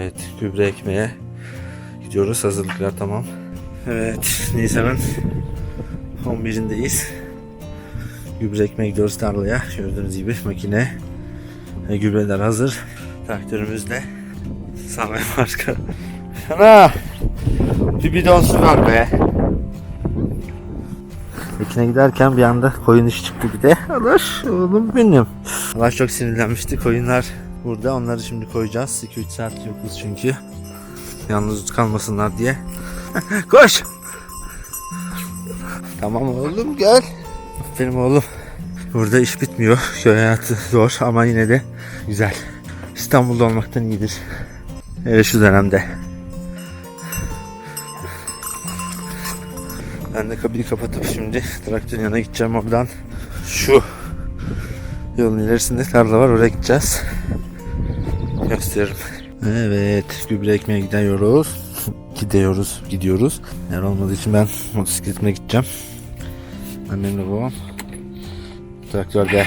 Evet, gübre ekmeye gidiyoruz. Hazırlıklar tamam. Evet, Nisan'ın 11'indeyiz. Gübre ekmeye gidiyoruz tarlaya. Gördüğünüz gibi makine gübreler hazır. Traktörümüz de Samet marka. Ana! Bir bidon su var be. Ekine giderken bir anda koyun iş çıktı bir de. Alır oğlum benim. Allah çok sinirlenmişti. Koyunlar burada. Onları şimdi koyacağız. 2-3 saat yokuz çünkü. Yalnız kalmasınlar diye. Koş! Tamam oğlum gel. Aferin oğlum. Burada iş bitmiyor. Köy hayatı zor ama yine de güzel. İstanbul'da olmaktan iyidir. Hele şu dönemde. Ben de kapıyı kapatıp şimdi traktörün yanına gideceğim oradan. Şu yolun ilerisinde tarla var oraya gideceğiz. Gösteririm. Evet gübre ekmeye gidiyoruz. Gidiyoruz, gidiyoruz. Eğer olmadığı için ben motosikletime gideceğim. Annemle babam. Traktörde.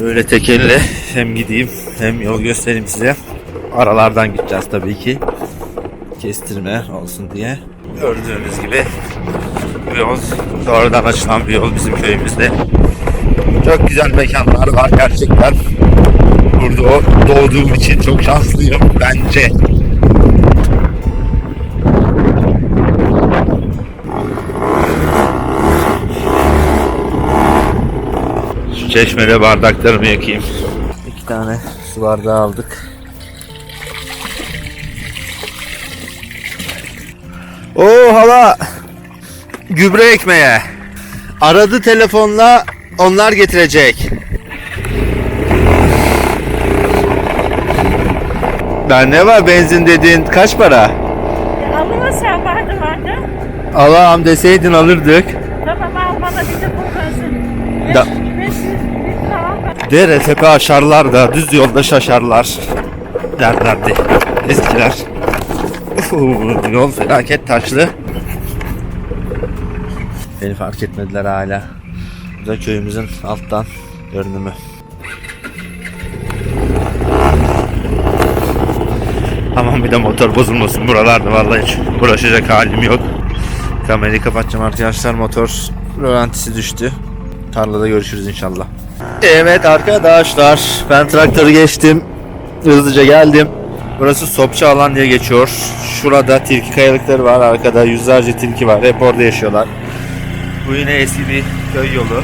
Böyle tek elle hem gideyim hem yol göstereyim size. Aralardan gideceğiz tabii ki. Kestirme olsun diye. Gördüğünüz gibi bu yol doğrudan açılan bir yol bizim köyümüzde. Çok güzel mekanlar var gerçekten. Burada doğduğum için çok şanslıyım bence. Şu çeşmede bardaklarımı yakayım. İki tane su bardağı aldık. Oo hala gübre ekmeye. Aradı telefonla onlar getirecek. Ben ne var benzin dediğin kaç para? Alma sen vardı vardı. Allah'ım deseydin alırdık. Tamam al bana bir de bu kalsın. Da- 500 litre al bana. Dere tepe aşarlar da düz yolda şaşarlar derlerdi eskiler. Ufuu, Yol felaket taşlı. Beni fark etmediler hala. Bu da köyümüzün alttan görünümü. Aman bir de motor bozulmasın buralarda vallahi hiç uğraşacak halim yok. Kamerayı kapatacağım arkadaşlar motor rölantisi düştü. Tarlada görüşürüz inşallah. Evet arkadaşlar ben traktörü geçtim. Hızlıca geldim. Burası Sopçu alan diye geçiyor. Şurada tilki kayalıkları var. Arkada yüzlerce tilki var. Hep orada yaşıyorlar. Bu yine eski bir köy yolu.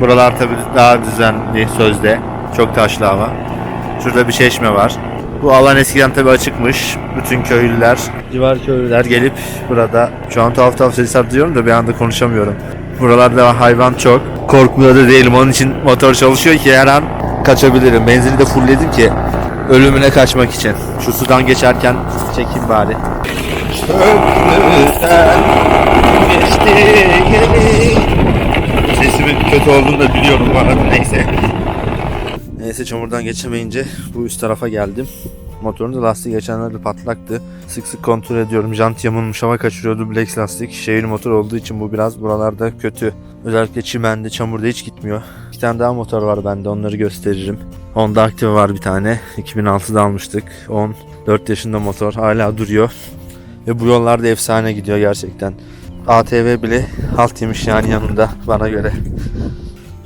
Buralar tabi daha düzenli sözde. Çok taşlı hava. Şurada bir çeşme var. Bu alan eskiden tabi açıkmış. Bütün köylüler, civar köylüler gelip burada şu an tuhaf tuhaf sesler duyuyorum da bir anda konuşamıyorum. Buralarda hayvan çok. Korkmuyor da değilim. Onun için motor çalışıyor ki her an kaçabilirim. Benzini de fullledim ki ölümüne kaçmak için. Şu sudan geçerken çekeyim bari. Olduğunu da biliyorum bu arada neyse. Neyse çamurdan geçemeyince bu üst tarafa geldim. Motorun da lastiği geçenlerde patlaktı. Sık sık kontrol ediyorum. Jant yamulmuş hava kaçırıyordu Black lastik. Şehir motor olduğu için bu biraz buralarda kötü. Özellikle çimende, çamurda hiç gitmiyor. İki tane daha motor var bende onları gösteririm. Honda Activa var bir tane. 2006'da almıştık. 10, 4 yaşında motor hala duruyor. Ve bu yollarda efsane gidiyor gerçekten. ATV bile halt yemiş yani yanında bana göre.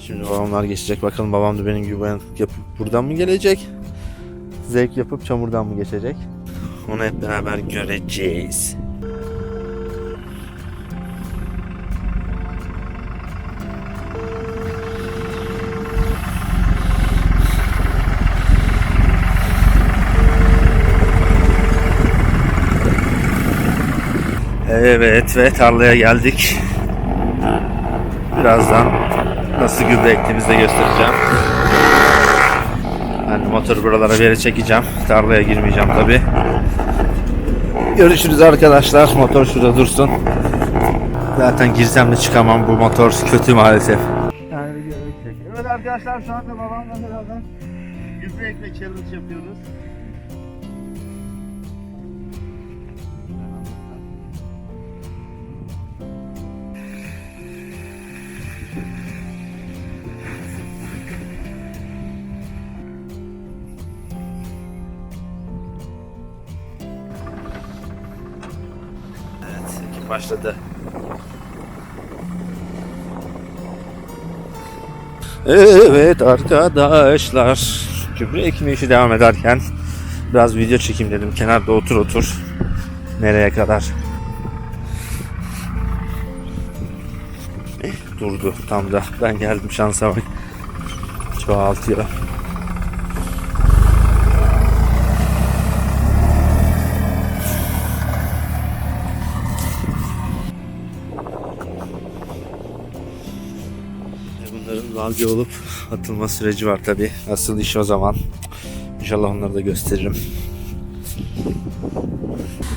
Şimdi babamlar geçecek. Bakalım babam da benim gibi uyanık yapıp buradan mı gelecek? Zevk yapıp çamurdan mı geçecek? Onu hep beraber göreceğiz. Evet ve tarlaya geldik. Birazdan nasıl gübre ektiğimizi de göstereceğim. Ben de motoru buralara bir yere çekeceğim. Tarlaya girmeyeceğim tabi. Görüşürüz arkadaşlar. Motor şurada dursun. Zaten girsem de çıkamam. Bu motor kötü maalesef. Evet arkadaşlar şu anda babamla beraber gübre ekme challenge yapıyoruz. Başladı. Evet arkadaşlar. Kübra ekimi işi devam ederken biraz video çekeyim dedim. Kenarda otur otur. Nereye kadar? Eh, durdu tam da. Ben geldim şansa bak. Çoğaltıyor. Valge olup atılma süreci var tabi. Asıl iş o zaman. İnşallah onları da gösteririm.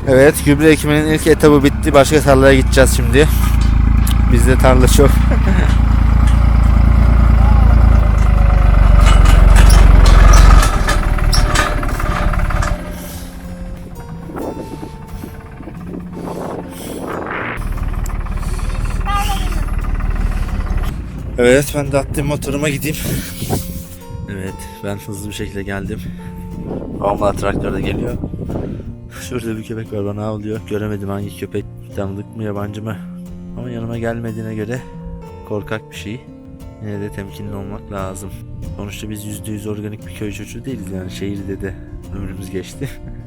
Evet gübre ekiminin ilk etabı bitti. Başka tarlaya gideceğiz şimdi. Bizde tarla çok. Evet ben de attım motoruma gideyim. Evet ben hızlı bir şekilde geldim. Vallahi traktör de geliyor. Şurada bir köpek var bana avlıyor. Göremedim hangi köpek. Tanıdık mı yabancı mı? Ama yanıma gelmediğine göre korkak bir şey. Yine de temkinli olmak lazım. Sonuçta biz %100 organik bir köy çocuğu değiliz yani şehirde de ömrümüz geçti.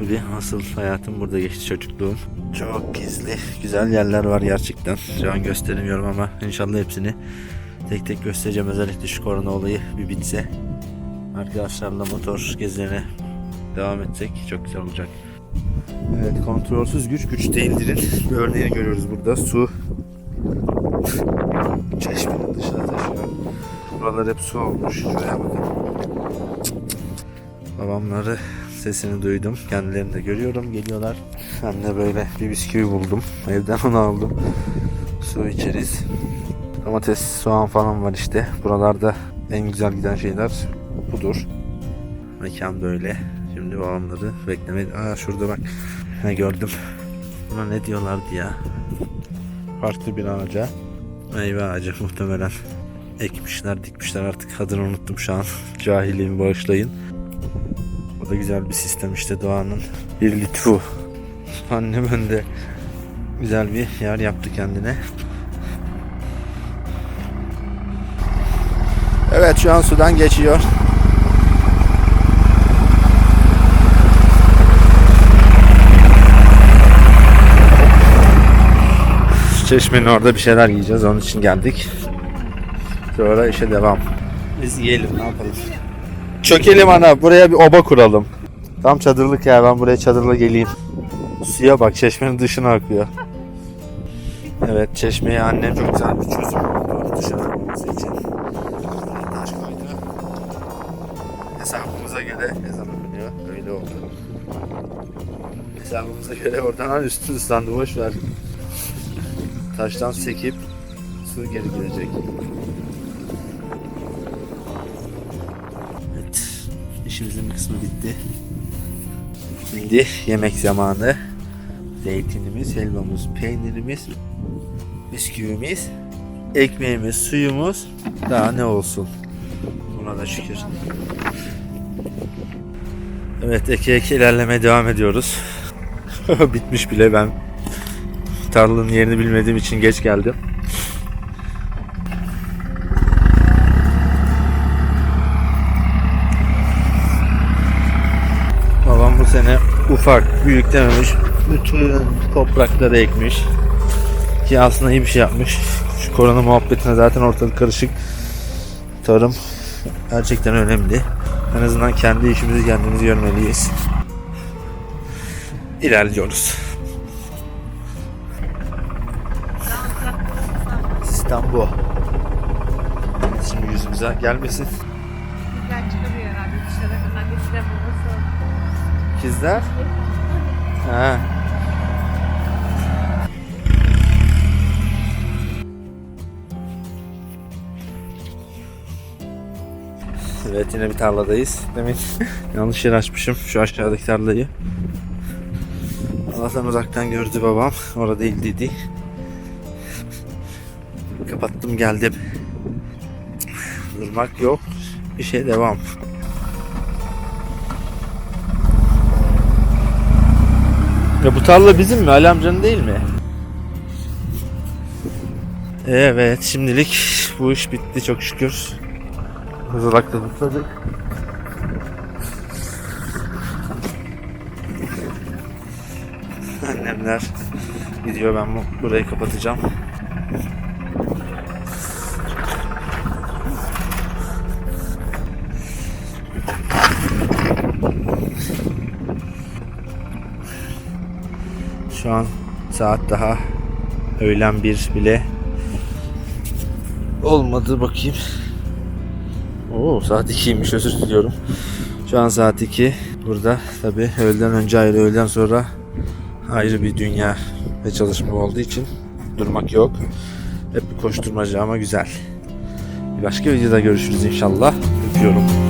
Tabii asıl hayatım burada geçti çocukluğum. Çok gizli, güzel yerler var gerçekten. Şu an gösteremiyorum ama inşallah hepsini tek tek göstereceğim. Özellikle şu korona olayı bir bitse. Arkadaşlarla motor gezilerine devam etsek çok güzel olacak. Evet kontrolsüz güç güç değildirin. Bir örneğini görüyoruz burada. Su çeşmenin dışına taşıyor. Buralar hep su olmuş. Şuraya bakın. Babamları sesini duydum. Kendilerini de görüyorum. Geliyorlar. Ben de böyle bir bisküvi buldum. Evden onu aldım. Su içeriz. Domates, soğan falan var işte. Buralarda en güzel giden şeyler budur. Mekan böyle. Şimdi babamları beklemeyi... Aa şurada bak. Ne gördüm. Buna ne diyorlardı ya? Farklı bir ağaca. Meyve ağacı muhtemelen. Ekmişler, dikmişler artık adını unuttum şu an. Cahilliğimi bağışlayın. Da güzel bir sistem işte doğanın bir lütfu. Annem önde güzel bir yer yaptı kendine. Evet şu an sudan geçiyor. Çeşmenin orada bir şeyler yiyeceğiz. Onun için geldik. Sonra işe devam. Biz yiyelim ne yapalım. Çökelim ana. Buraya bir oba kuralım. Tam çadırlık ya. Ben buraya çadırla geleyim. Suya bak. Çeşmenin dışına akıyor. Evet çeşmeye annem çok güzel bir çözüm buldu. Dışına akması için. Taş koydu. Hesabımıza göre ezan okunuyor. Öyle oldu. Hesabımıza göre oradan al üstü ıslandı. Boş ver. Taştan sekip su geri gelecek. İşimizin bir kısmı bitti. Şimdi yemek zamanı. Zeytinimiz, helvamız, peynirimiz, bisküvimiz, ekmeğimiz, suyumuz. Daha ne olsun. Buna da şükür. Evet eke eke ilerlemeye devam ediyoruz. Bitmiş bile ben tarlanın yerini bilmediğim için geç geldim. Babam bu sene ufak, büyük dememiş. Bütün toprakları ekmiş. Ki aslında iyi bir şey yapmış. Şu korona muhabbetine zaten ortalık karışık. Tarım gerçekten önemli. En azından kendi işimizi kendimiz görmeliyiz. İlerliyoruz. Sistem bu. Şimdi yüzümüze gelmesin. Güzel çıkamıyor herhalde dışarı. Annesi de babası. İkizler. Ha. Evet yine bir tarladayız. Demin yanlış yer açmışım şu aşağıdaki tarlayı. Allah'tan uzaktan gördü babam. Orada değil dedi. Kapattım geldim. Durmak yok. Bir şey devam. Ya bu tarla bizim mi? Ali amcanın değil mi? Evet şimdilik bu iş bitti çok şükür. Hızlakta mutladık. Annemler gidiyor ben bu burayı kapatacağım. Şu an saat daha öğlen bir bile olmadı bakayım. Oo saat 2'ymiş özür diliyorum. Şu an saat 2. Burada tabi öğleden önce ayrı öğleden sonra ayrı bir dünya ve çalışma olduğu için durmak yok. Hep bir koşturmaca ama güzel. Bir başka videoda görüşürüz inşallah. Öpüyorum.